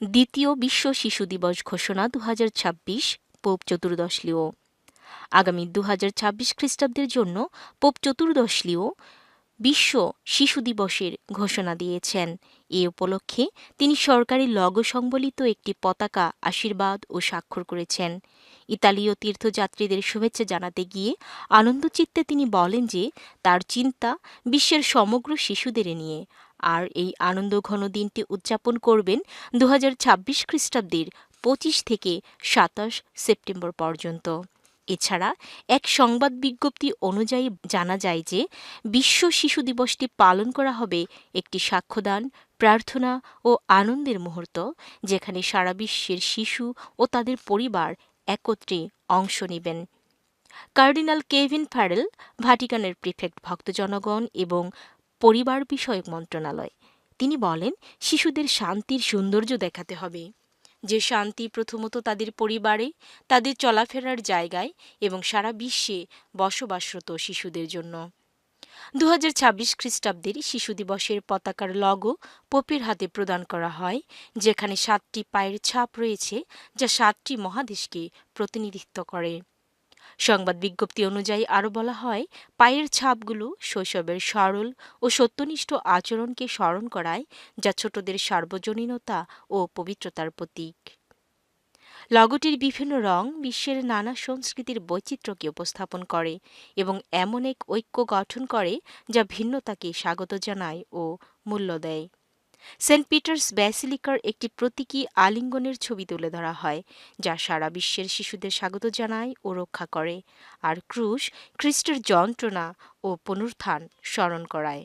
দ্বিতীয় বিশ্ব শিশু দিবস ঘোষণা দু হাজার ছাব্বিশ পোপ চতুর্দশ লিও আগামী দু হাজার ছাব্বিশ খ্রিস্টাব্দের জন্য পোপ চতুর্দশ লিও বিশ্ব শিশু দিবসের ঘোষণা দিয়েছেন। এ উপলক্ষে তিনি সরকারি লগো সংবলিত একটি পতাকা আশীর্বাদ ও স্বাক্ষর করেছেন। ইতালীয় তীর্থযাত্রীদের শুভেচ্ছা জানাতে গিয়ে আনন্দচিত্তে তিনি বলেন যে, তার চিন্তা বিশ্বের সমগ্র শিশুদের নিয়ে। আর এই আনন্দঘন দিনটি উদযাপন করবেন দু হাজার ছাব্বিশ খ্রিস্টাব্দের পঁচিশ থেকে সাতাশ সেপ্টেম্বর পর্যন্ত। এছাড়া এক সংবাদ বিজ্ঞপ্তি অনুযায়ী জানা যায় যে, বিশ্ব শিশু দিবসটি পালন করা হবে একটি সাক্ষ্যদান, প্রার্থনা ও আনন্দের মুহূর্ত, যেখানে সারা বিশ্বের শিশু ও তাদের পরিবার একত্রে অংশ নেবেন। কার্ডিনাল কেভিন ফ্যারেল ভাটিকানের প্রিফেক্ট ভক্ত জনগণ এবং পরিবার বিষয়ক মন্ত্রণালয়। তিনি বলেন, শিশুদের শান্তির সৌন্দর্য দেখাতে হবে। যে শান্তি প্রথমত তাদের পরিবারে, তাদের চলাফেরার জায়গায় এবং সারা বিশ্বে বসবাসরত শিশুদের জন্য। দু হাজার ছাব্বিশ খ্রিস্টাব্দের শিশু দিবসের পতাকার লগো পোপের হাতে প্রদান করা হয়, যেখানে সাতটি পায়ের ছাপ রয়েছে, যা সাতটি মহাদেশকে প্রতিনিধিত্ব করে। সংবাদ বিজ্ঞপ্তি অনুযায়ী আরও বলা হয়, পায়ের ছাপগুলো শৈশবের সরল ও সত্যনিষ্ঠ আচরণকে স্মরণ করায়, যা ছোটদের সার্বজনীনতা ও পবিত্রতার প্রতীক। লগটির বিভিন্ন রং বিশ্বের নানা সংস্কৃতির বৈচিত্র্যকে উপস্থাপন করে এবং এমন এক ঐক্য গঠন করে, যা ভিন্নতাকে স্বাগত জানায় ও মূল্য দেয়। সেন্ট পিটার্স ব্যাসিলিকার একটি প্রতীকী আলিঙ্গনের ছবি তুলে ধরা হয়, যা সারা বিশ্বের শিশুদের স্বাগত জানায় ও রক্ষা করে। আর ক্রুশ, খ্রিস্টের যন্ত্রণা ও পুনরুত্থান স্মরণ করায়।